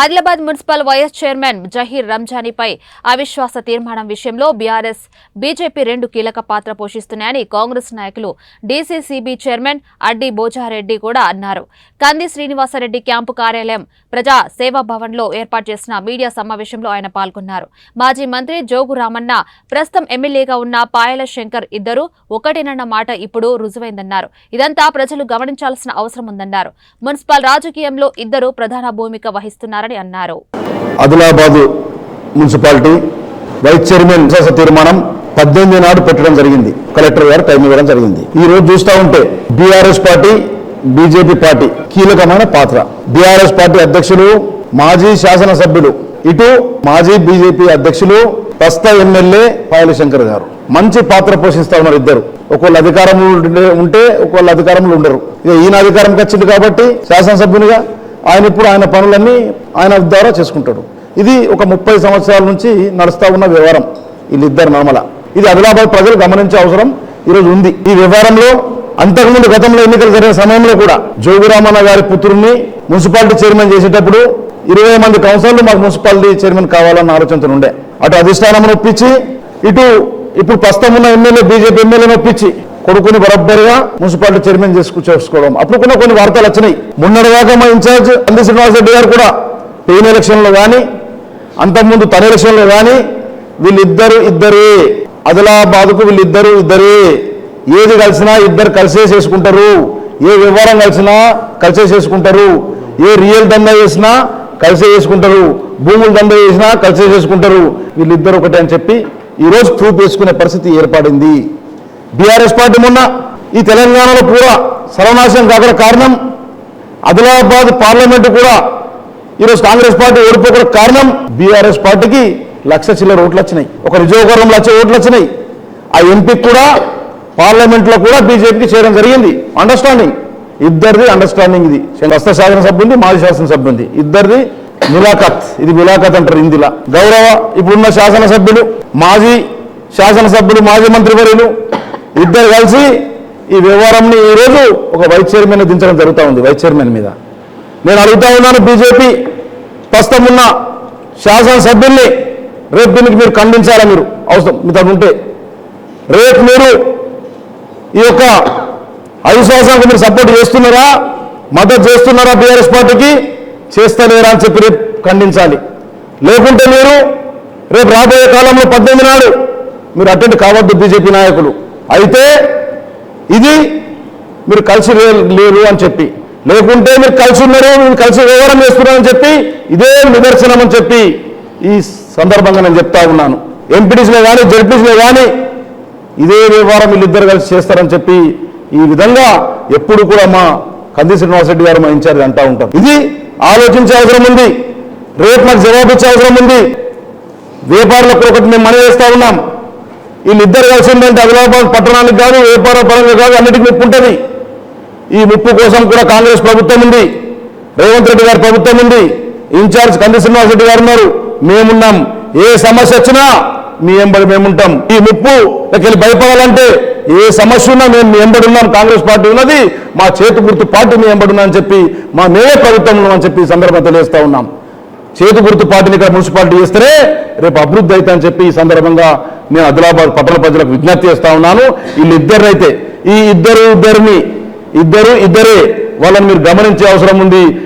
Adilabad municipal vice chairman Zaheer రంజానీపై అవిశ్వాస తీర్మానం విషయంలో బీఆర్ఎస్ బీజేపీ రెండు కీలక పాత్ర పోషిస్తున్నాయని కాంగ్రెస్ నాయకులు డీసీసీబీ చైర్మన్ అడ్డి బోజారెడ్డి కూడా అన్నారు. కంది శ్రీనివాసరెడ్డి క్యాంపు కార్యాలయం ప్రజా సేవా భవన్లో ఏర్పాటు చేసిన మీడియా సమావేశంలో ఆయన పాల్గొన్నారు. మాజీ మంత్రి జోగు రామన్న ప్రస్తుతం ఎమ్మెల్యేగా ఉన్న పాయల శంకర్ ఇద్దరు ఒకటేనన్న మాట ఇప్పుడు రుజువైందన్నారు. ఇదంతా ప్రజలు గమనించాల్సిన అవసరం ఉందన్నారు. మున్సిపల్ రాజకీయంలో ఇద్దరు ప్రధాన భూమిక వహిస్తున్నారని అన్నారు. ఆదిలాబాదు మున్సిపాలిటీ వైస్ చైర్మన్ తీర్మానం పద్దెనిమిది నాడు పెట్టడం జరిగింది. కలెక్టర్ గారు టైం ఇవ్వడం జరిగింది. ఈ రోజు చూస్తూ ఉంటే బీఆర్ఎస్ పార్టీ బీజేపీ పార్టీ కీలకమైన పాత్ర. బీఆర్ఎస్ పార్టీ అధ్యక్షులు మాజీ శాసనసభ్యులు ఇటు మాజీ బీజేపీ అధ్యక్షులు ప్రస్తుత ఎమ్మెల్యే పాయల శంకర్ గారు. మంచి పాత్ర పోషిస్తా ఉన్నారు ఇద్దరు. ఒకళ్ళు అధికారంలో ఉండే- ఉంటే ఒకళ్ళు అధికారంలో ఉండరు. ఈయన అధికారంకి వచ్చింది కాబట్టి శాసనసభ్యునిగా ఆయన ఇప్పుడు ఆయన పనులన్నీ ఆయన ద్వారా చేసుకుంటాడు. ఇది ఒక ముప్పై సంవత్సరాల నుంచి నడుస్తూ ఉన్న వ్యవహారం. వీళ్ళిద్దరు నర్మల ఇది ఆదిలాబాద్ ప్రజలు గమనించే అవసరం ఈరోజు ఉంది. ఈ వ్యవహారంలో అంతకుముందు గతంలో ఎన్నికలు జరిగిన సమయంలో కూడా జోగురామన్న గారి పుత్రుడిని మున్సిపాలిటీ చైర్మన్ చేసేటప్పుడు ఇరవై మంది కౌన్సిలర్లు మాకు మున్సిపాలిటీ చైర్మన్ కావాలన్న ఆలోచనతో ఉండే. అటు అధిష్టానం ఒప్పించి ఇటు ఇప్పుడు ప్రస్తుతం ఉన్న ఎమ్మెల్యే బీజేపీ ఎమ్మెల్యేని ఒప్పించి కొడుకుని బరబ్బరిగా మున్సిపాలిటీ చైర్మన్ చేసుకు చేసుకోవడం అప్పుడు కూడా కొన్ని వార్తలు వచ్చినాయి. మొన్నటిదాకా మా ఇన్ఛార్జ్ అంది శ్రీనివాస్ రెడ్డి గారు కూడా పెయిన్ ఎలక్షన్లో కానీ అంతకుముందు తన ఎలక్షన్లో కానీ వీళ్ళిద్దరు ఇద్దరే. అదిలాబాద్కు వీళ్ళిద్దరు ఇద్దరే. ఏది కలిసినా ఇద్దరు కలిసే చేసుకుంటారు. ఏ వ్యవహారం కలిసినా కలిసే చేసుకుంటారు. ఏ రియల్ దందా చేసినా కలిసే చేసుకుంటారు. భూములు దందా చేసినా కలిసే చేసుకుంటారు. వీళ్ళిద్దరు ఒకటే అని చెప్పి ఈరోజు ప్రూఫ్ చేసుకునే పరిస్థితి ఏర్పడింది. బీఆర్ఎస్ పార్టీ మొన్న ఈ తెలంగాణలో కూడా సర్వనాశనం కాగల కారణం. ఆదిలాబాద్ పార్లమెంటు కూడా ఈరోజు కాంగ్రెస్ పార్టీ ఓడిపోకడ కారణం. బీఆర్ఎస్ పార్టీకి లక్ష చిల్లర ఓట్లు వచ్చినాయి. ఒక నిజోగరం లక్ష ఓట్లు వచ్చినాయి. ఆ ఎంపీ కూడా పార్లమెంట్లో కూడా బీజేపీకి చేయడం జరిగింది. అండర్స్టాండింగ్ ఇద్దరిది అండర్స్టాండింగ్ ఇది. ప్రస్తుత శాసనసభ్యుంది ఉంది మాజీ శాసనసభ్యుంది ఉంది ఇద్దరిది ములాఖత్. ఇది ములాఖత్ అంటారు ఇందులో. గౌరవ ఇప్పుడున్న శాసనసభ్యులు మాజీ శాసనసభ్యులు మాజీ మంత్రివర్యులు ఇద్దరు కలిసి ఈ వ్యవహారంని ఈరోజు ఒక వైస్ చైర్మన్ దించడం జరుగుతూ ఉంది వైస్ చైర్మన్ మీద. నేను అడుగుతా ఉన్నాను బీజేపీ ప్రస్తుతం ఉన్న శాసనసభ్యుల్ని రేపు దీనికి మీరు ఖండించాలా మీరు? అవసరం మీతో ఉంటే. రేపు మీరు ఈ యొక్క అవిశ్వాసానికి మీరు సపోర్ట్ చేస్తున్నారా? మద్దతు చేస్తున్నారా బీఆర్ఎస్ పార్టీకి? చేస్తలేరా అని చెప్పి రేపు ఖండించాలి. లేకుంటే మీరు రేపు రాబోయే కాలంలో పద్దెనిమిది నాడు మీరు అటెండ్ కావద్దు బీజేపీ నాయకులు. అయితే ఇది మీరు కలిసి లే- లేరు అని చెప్పి. లేకుంటే మీరు కలిసి ఉన్నారు మీరు కలిసి వ్యవహారం చేస్తున్నారని చెప్పి ఇదే నిదర్శనం అని చెప్పి ఈ సందర్భంగా నేను చెప్తా ఉన్నాను. ఎంపీటీసీలో కానీ జడ్పీసీలో కానీ ఇదే వ్యవహారం వీళ్ళిద్దరు కలిసి చేస్తారని చెప్పి ఈ విధంగా ఎప్పుడు కూడా మా కంది శ్రీనివాసరెడ్డి గారు మా ఇన్ఛార్జ్ అంటా ఉంటాం ఇది ఆలోచించే అవసరం ఉంది. రేపు నాకు జవాబు ఇచ్చే అవసరం ఉంది. వ్యాపారులకు ఒకటి మేము మనీ వేస్తా ఉన్నాం. వీళ్ళిద్దరు కలిసి ఉందంటే ఆదిలాబాద్ పట్టణానికి కానీ వ్యాపార పరంగా కాదు అన్నిటికీ ముప్పు ఉంటుంది. ఈ ముప్పు కోసం కూడా కాంగ్రెస్ ప్రభుత్వం ఉంది. రేవంత్ రెడ్డి గారి ప్రభుత్వం ఉంది. ఇన్ఛార్జ్ కంది శ్రీనివాస్ రెడ్డి గారు ఉన్నారు. మేమున్నాం. ఏ సమస్య వచ్చినా మీ ఎంబడి మేముంటాం. ఈ ముప్పు వెళ్ళి భయపడాలంటే ఏ సమస్య ఉన్నా మేము మీ ఎంబడి ఉన్నాం. కాంగ్రెస్ పార్టీ ఉన్నది. మా చేతి గుర్తు పార్టీ మీ ఎంబడి ఉన్నా అని చెప్పి మా మేమే ప్రభుత్వం అని చెప్పి సందర్భం సందర్భంగా తెలియజేస్తా ఉన్నాం. చేతి గుర్తు పార్టీని ఇక్కడ మున్సిపాలిటీ చేస్తే రేపు అభివృద్ధి అయితే అని చెప్పి ఈ సందర్భంగా నేను ఆదిలాబాద్ పట్టణ ప్రజలకు విజ్ఞప్తి చేస్తా ఉన్నాను. వీళ్ళిద్దరినైతే ఈ ఇద్దరు ఇద్దరిని ఇద్దరు ఇద్దరే వాళ్ళని మీరు గమనించే అవసరం ఉంది.